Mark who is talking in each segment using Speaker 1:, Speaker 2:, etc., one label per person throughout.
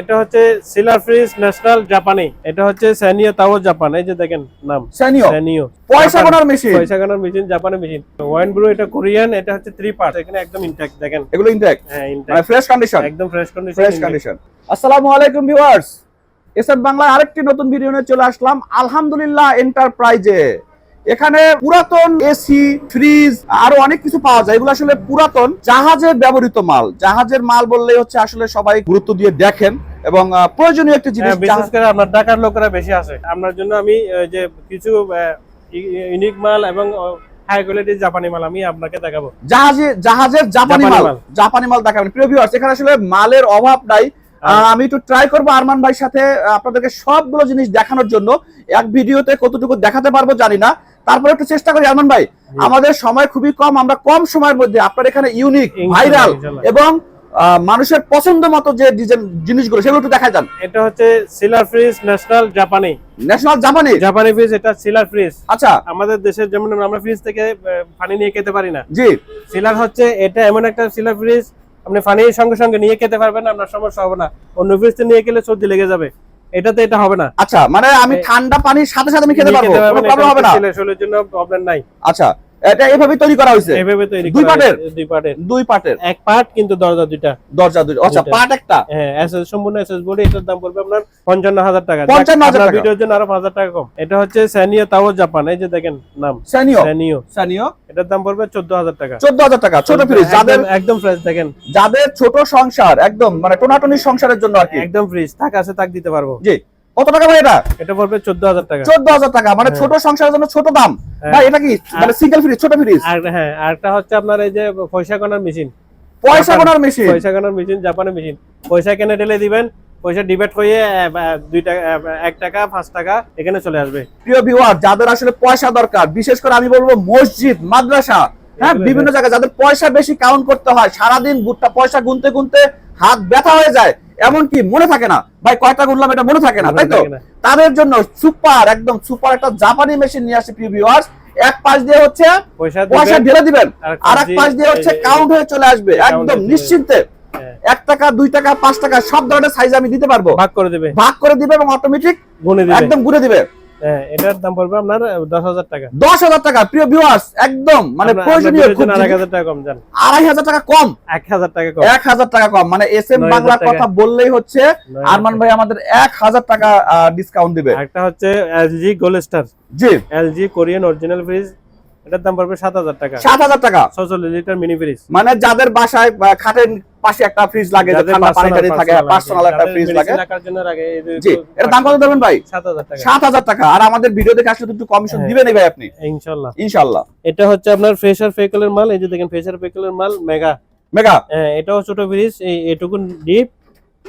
Speaker 1: এটা হচ্ছে সিলার ফ্রিজ ন্যাশনাল জাপানি এটা হচ্ছে স্যানিও তাও জাপান এই যে দেখেন নাম।
Speaker 2: স্যানিও
Speaker 1: স্যানিও
Speaker 2: পয়সা। গোনার মেশিন
Speaker 1: পয়সা গানার মেশিন জাপানি মেশিন ওয়াইন ব্রু এটা কোরিয়ান এটা হচ্ছে থ্রি পার্ট এখানে একদম ইনট্যাক্ট দেখেন।
Speaker 2: এগুলো ইনটেক
Speaker 1: হ্যাঁ
Speaker 2: মানে
Speaker 1: ইনট্যাক্ট
Speaker 2: ফ্রেশ কন্ডিশন
Speaker 1: একদম ফ্রেশ কন্ডিশন
Speaker 2: ফ্রেশ কন্ডিশন আসসালামু আলাইকুম ভিউয়ার্স এসব বাংলায় আরেকটি নতুন ভিডিও নিয়ে চলে আসলাম। আলহামদুলিল্লাহ এন্টারপ্রাইজে এখানে পুরাতন এসি ফ্রিজ আরও অনেক কিছু পাওয়া যায়। এগুলো আসলে পুরাতন জাহাজের ব্যবহৃত মাল। জাহাজের মাল বললে হচ্ছে আসলে সবাই গুরুত্ব দিয়ে দেখেন। এবং প্রয়োজনীয় একটা জিনিস
Speaker 1: হ্যাঁ, বিশেষ করে আপনার ঢাকার লোকেরা বেশি আসে আপনার জন্য আমি যে কিছু ইউনিক মাল এবং হাই কোয়ালিটির জাপানি মাল আমি আপনাকে দেখাবো।
Speaker 2: জাহাজে জাহাজের জাপানি মাল। জাপানি মাল দেখাবেন। প্রিয় ভিউয়ার্স এখানে আসলে মালের অভাব নাই। আমি একটু ট্রাই করব আরমান ভাইয়ের সাথে আপনাদেরকে সবগুলো জিনিস দেখানোর জন্য। এক ভিডিওতে কতটুকু দেখাতে পারব জানি না। তারপরে একটু চেষ্টা করি আরমান ভাই। আমাদের সময় খুবই কম আমরা কম সময়ের মধ্যে আপনার এখানে ইউনিক ভাইরাল এবং মানুষের পছন্দ মতো যে ডিজাইন জিনিসগুলো সেগুলো একটু দেখা যান।
Speaker 1: এটা হচ্ছে সিলার ফ্রিজ ন্যাশনাল জাপানি
Speaker 2: ন্যাশনাল জাপানি
Speaker 1: জাপানি ফ্রিজ এটা সিলার ফ্রিজ
Speaker 2: আচ্ছা।
Speaker 1: আমাদের দেশের যেমন আমরা ফ্রিজ থেকে পানি নিয়ে খেতে পারি না।
Speaker 2: জি।
Speaker 1: সিলার হচ্ছে এটা এমন একটা সিলার ফ্রিজ আপনি পানি সঙ্গে সঙ্গে নিয়ে খেতে পারবেন আপনার সমস্যা হবে না। অন্য ফ্রিজতে নিয়ে গেলে সর্দি লেগে যাবে। এটাতে এটা হবে না।
Speaker 2: আচ্ছা মানে আমি ঠান্ডা পানির সাথে সাথে আমি খেতে পারব কোনো প্রবলেম হবে না?
Speaker 1: সিলার জন্য প্রবলেম নাই।
Speaker 2: আচ্ছা। এটা এভাবে তৈরি করা হয়েছে?
Speaker 1: এভাবে তৈরি
Speaker 2: দুই?
Speaker 1: হয়েছে, দুই পার্টের
Speaker 2: দুই পার্টের
Speaker 1: এক পার্ট কিন্তু দরজা দুইটা।
Speaker 2: দরজা দুই আচ্ছা
Speaker 1: দুইটা।
Speaker 2: পার্ট একটা?
Speaker 1: হ্যাঁ এসএস সম্পূর্ণ এসএস বডি এটার দাম পড়বে আপনার পঞ্চান্ন হাজার টাকা।
Speaker 2: 55,000 টাকা।
Speaker 1: ভিডিওর জন্য আরও পাঁচ হাজার টাকা কম। এটা হচ্ছে স্যানিও তাও জাপান এই যে দেখেন নাম।
Speaker 2: স্যানিও?
Speaker 1: স্যানিও।
Speaker 2: স্যানিও?
Speaker 1: এটার দাম পড়বে চোদ্দ হাজার টাকা।
Speaker 2: চোদ্দ হাজার টাকা ছোট ফ্রিজ যাদের
Speaker 1: একদম- ফ্রেশ দেখেন।
Speaker 2: যাদের ছোট সংসার একদম মানে টোনাটনি সংসারের জন্য আর কি।
Speaker 1: একদম ফ্রিজ থাক আছে তাক দিতে পারব।
Speaker 2: জি। কত টাকা ভাই এটা?
Speaker 1: এটা পড়বে চোদ্দ হাজার টাকা।
Speaker 2: চোদ্দ হাজার টাকা মানে
Speaker 1: হ্যাঁ।
Speaker 2: ছোট সংসারের জন্য ছোট দাম।
Speaker 1: হ্যাঁ।
Speaker 2: ভাই এটা কি? মানে সিঙ্গেল ফ্রিজ ছোট ফ্রিজ
Speaker 1: আর হ্যাঁ আরেকটা হচ্ছে আপনার এই যে পয়সা গোনার মেশিন
Speaker 2: পয়সা
Speaker 1: জাপান-
Speaker 2: মেশিন
Speaker 1: পয়সা গোনার মেশিন জাপানের মেশিন পয়সা কেনে ঢেলে দিবেন পয়সা ডিবেট হয়ে বা দুই টাকা আহ, এক টাকা পাঁচ টাকা এখানে চলে আসবে।
Speaker 2: প্রিয় ভিউয়ার যাদের আসলে পয়সা দরকার বিশেষ করে আমি বলব মসজিদ মাদ্রাসা হ্যাঁ বিভিন্ন জায়গায় যাদের পয়সা বেশি কাউন্ট করতে হয় সারাদিন গুটটা পয়সা গুনতে গুনতে হাত ব্যথা হয়ে যায়। এমনকি মনে থাকে না। ভাই কয়টা গুনলাম এটা মনে থাকে না তাই তো? তাদের জন্য সুপার একদম সুপার একটা জাপানি মেশিন নিয়ে আসে প্রিয় ভিউয়ার্স এক পাশ দিয়ে হচ্ছে
Speaker 1: পয়সা
Speaker 2: ঢেলে দিবেন
Speaker 1: আর এক পাশ দিয়ে
Speaker 2: হচ্ছে কাউন্ট হয়ে চলে আসবে একদম নিশ্চিন্তে।
Speaker 1: হ্যাঁ,
Speaker 2: এক টাকা দুই টাকা পাঁচ টাকা সব ধরনের সাইজ আমি দিতে পারব।
Speaker 1: ভাগ করে দিবে।
Speaker 2: ভাগ করে দিবে এবং অটোমেটিক একদম গুনে দিবে।
Speaker 1: এটার দাম পড়বে আপনার দশ হাজার টাকা।
Speaker 2: দশ হাজার টাকা প্রিয় ভিউয়ার্স একদম মানে প্রয়োজনীয়
Speaker 1: আড়াই হাজার টাকা কম যান
Speaker 2: আড়াই হাজার টাকা কম।
Speaker 1: এক হাজার টাকা কম।
Speaker 2: এক হাজার টাকা কম মানে এস এম। কথা বললেই হচ্ছে। আরমান ভাই আমাদের এক হাজার টাকা ডিসকাউন্ট দিবে।
Speaker 1: একটা হচ্ছে এলজি গোল্ড স্টার
Speaker 2: জি।
Speaker 1: এলজি কোরিয়ান অরিজিনাল ফ্রিজ এটার দাম পড়বে সাত হাজার টাকা।
Speaker 2: সাত হাজার টাকা?
Speaker 1: ছচল্লিশ লিটার মিনি ফ্রিজ
Speaker 2: মানে যাদের বাসায় খাটের পাশে একটা ফ্রিজ লাগে থাকে পার্সোনাল একটা ফ্রিজ জি এটা দাম কত দেবেন ভাই?
Speaker 1: সাত হাজার টাকা।
Speaker 2: আর আমাদের ভিডিও দেখে আসলে একটু কমিশন
Speaker 1: হ্যাঁ।
Speaker 2: ভাই আপনি?
Speaker 1: ইনশাল্লাহ।
Speaker 2: ইনশাল্লাহ।
Speaker 1: এটা হচ্ছে আপনার ফ্রেশার ফেকলের মাল এই যে দেখেন ফ্রেশার ফেকলের মাল মেগা
Speaker 2: মেগা
Speaker 1: হ্যাঁ এটাও ছোট ফ্রিজ এই এটুকু ডিপ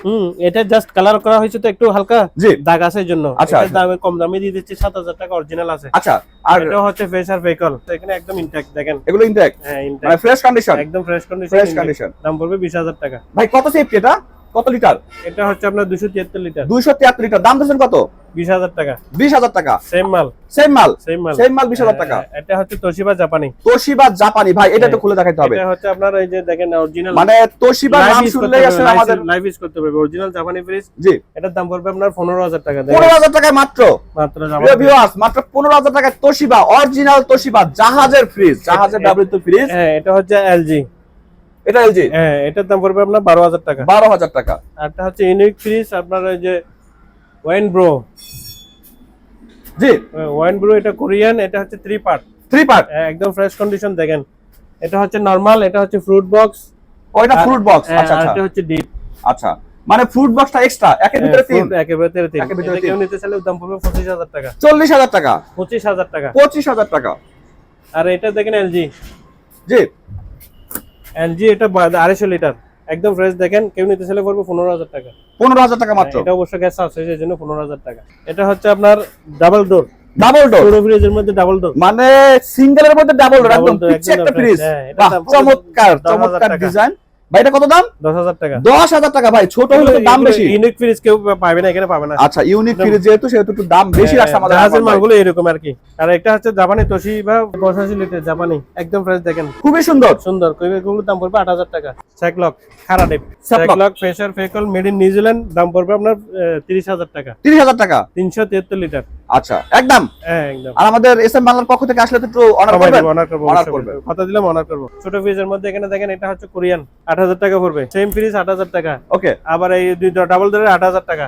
Speaker 1: হুম এটা জাস্ট কালার করা হয়েছে তো একটু হালকা দাগ আছে জন্য
Speaker 2: আচ্ছা, আচ্ছা।
Speaker 1: দামে কম দামে দিয়ে দিচ্ছি সাত হাজার টাকা অরিজিনাল আছে।
Speaker 2: আচ্ছা আর
Speaker 1: এটা হচ্ছে ফ্রেশার তো এখানে একদম ইনট্যাক্ট দেখেন।
Speaker 2: এগুলো ইনট্যাক্ট
Speaker 1: হ্যাঁ
Speaker 2: মানে ফ্রেশ কন্ডিশন
Speaker 1: একদম ফ্রেশ কন্ডিশন
Speaker 2: ফ্রেশ কন্ডিশন
Speaker 1: দাম পড়বে বিশ হাজার টাকা।
Speaker 2: ভাই কত সেফটি এটা? কত লিটার
Speaker 1: এটা হচ্ছে আপনার দুশো তিয়াত্তর লিটার
Speaker 2: দুইশো তিয়াত্তর লিটার দাম দিচ্ছেন কত?
Speaker 1: বিশ হাজার টাকা।
Speaker 2: বিশ হাজার টাকা।
Speaker 1: সেম মাল।
Speaker 2: সেম মাল।
Speaker 1: সেম মাল।
Speaker 2: সেম মাল বিশ হাজার টাকা।
Speaker 1: হ্যাঁ, এটা হচ্ছে তোশিবা জাপানি।
Speaker 2: তোশিবা জাপানি ভাই এটা একটু
Speaker 1: হ্যাঁ।
Speaker 2: খুলে দেখাতে হবে।
Speaker 1: এটা হচ্ছে আপনার এই যে দেখেন অরিজিনাল
Speaker 2: মানে তোশিবা নাম শুনলেই আসলে আমাদের
Speaker 1: লাইভ ইউজ করতে পারবে অরিজিনাল জাপানি ফ্রিজ
Speaker 2: জি।
Speaker 1: এটার দাম পড়বে আপনার পনেরো হাজার টাকা। দেখেন,
Speaker 2: পনেরো মাত্র।
Speaker 1: মাত্র জাপানি
Speaker 2: viewers, মাত্র পনেরো হাজার তোশিবা অরিজিনাল তোশিবা জাহাজের ফ্রিজ জাহাজের ব্যবহৃত ফ্রিজ
Speaker 1: হ্যাঁ এটা হচ্ছে এলজি
Speaker 2: এটা এলজি
Speaker 1: হ্যাঁ এটার দাম পড়বে আপনার বারো হাজার টাকা।
Speaker 2: বারো হাজার টাকা।
Speaker 1: আর একটা হচ্ছে ইউনিক ফ্রিজ আপনার ওই যে ওয়াইন ব্রো।
Speaker 2: জি।
Speaker 1: ওয়াইন ব্রো এটা কোরিয়ান এটা হচ্ছে থ্রি পার্ট
Speaker 2: থ্রি পার্ট
Speaker 1: একদম ফ্রেশ কন্ডিশন দেখেন। এটা হচ্ছে নরমাল এটা হচ্ছে ফ্রুট বক্স আর-
Speaker 2: ফ্রুট বক্স আচ্ছা আচ্ছা।
Speaker 1: এটা হচ্ছে ডিপ
Speaker 2: আচ্ছা। মানে ফ্রুট বক্সটা এক্সট্রা একের ভিতরে তিন।
Speaker 1: একেবারে তেরে তিন।
Speaker 2: একের ভিতরে
Speaker 1: কেউ নিতে চাইলে দাম পড়বে পঁচিশ হাজার টাকা।
Speaker 2: চল্লিশ হাজার টাকা।
Speaker 1: পঁচিশ হাজার টাকা।
Speaker 2: পঁচিশ হাজার টাকা।
Speaker 1: আর এটা দেখেন এলজি
Speaker 2: জি।
Speaker 1: এলজি এটা বা- আড়াইশো লিটার। একদম ফ্রেশ দেখেন কেউ নিতে চাইলে পড়বে পনেরো হাজার টাকা।
Speaker 2: পনেরো হাজার টাকা মাত্র?
Speaker 1: এটা অবশ্য গ্যাস আছে সেই জন্য পনেরো হাজার টাকা। এটা হচ্ছে আপনার ডাবল ডোর
Speaker 2: ডাবল ডোর
Speaker 1: ফ্রিজের মধ্যে ডাবল ডোর
Speaker 2: মানে সিঙ্গেলের মধ্যে ডাবল ডোর একদম পিচ্ছে একটা ফ্রিজ
Speaker 1: হ্যাঁ,
Speaker 2: চমৎকার চমৎকার ডিজাইন ভাই এটা কত দাম?
Speaker 1: দশ হাজার টাকা।
Speaker 2: দশ হাজার টাকা ভাই ছোট হলে তো দাম বেশি।
Speaker 1: ইউনিক ফ্রিজ কেউ পাবে না এখানে পাবে না।
Speaker 2: আচ্ছা ইউনিক ফ্রিজ যেহেতু সেহেতু একটু দাম বেশি
Speaker 1: হ্যাঁ,
Speaker 2: রাখছে আমাদের
Speaker 1: জাহাজের মালগুলো এরকম আর কি। আর একটা হচ্ছে জাপানি তোশি বা পঁচাশি লিটার জাপানি একদম ফ্রেশ দেখেন।
Speaker 2: খুবই সুন্দর।
Speaker 1: সুন্দর দাম পড়বে আট হাজার টাকা। স্যাকলক খারা ডিপ
Speaker 2: Sacklock।
Speaker 1: স্যাকলক ফেশার ফেকল মেড ইন নিউজিল্যান্ড দাম পড়বে আপনার তিরিশ হাজার টাকা।
Speaker 2: তিরিশ হাজার টাকা।
Speaker 1: তিনশো তিয়াত্তর লিটার
Speaker 2: আচ্ছা একদম।
Speaker 1: হ্যাঁ একদম।
Speaker 2: আর আমাদের এস এম বাংলার পক্ষ থেকে আসলে তো একটু অনার করবেন?
Speaker 1: অনার করব
Speaker 2: Honor
Speaker 1: অবশ্যই
Speaker 2: করবে।
Speaker 1: করব। কথা দিলাম অনার করব। ছোট ফ্রিজের মধ্যে এখানে দেখেন এটা হচ্ছে কোরিয়ান আট হাজার টাকা পড়বে। সেম ফ্রিজ আট হাজার টাকা।
Speaker 2: ওকে
Speaker 1: আবার এই দুই ডাবল ডোরের আট হাজার টাকা।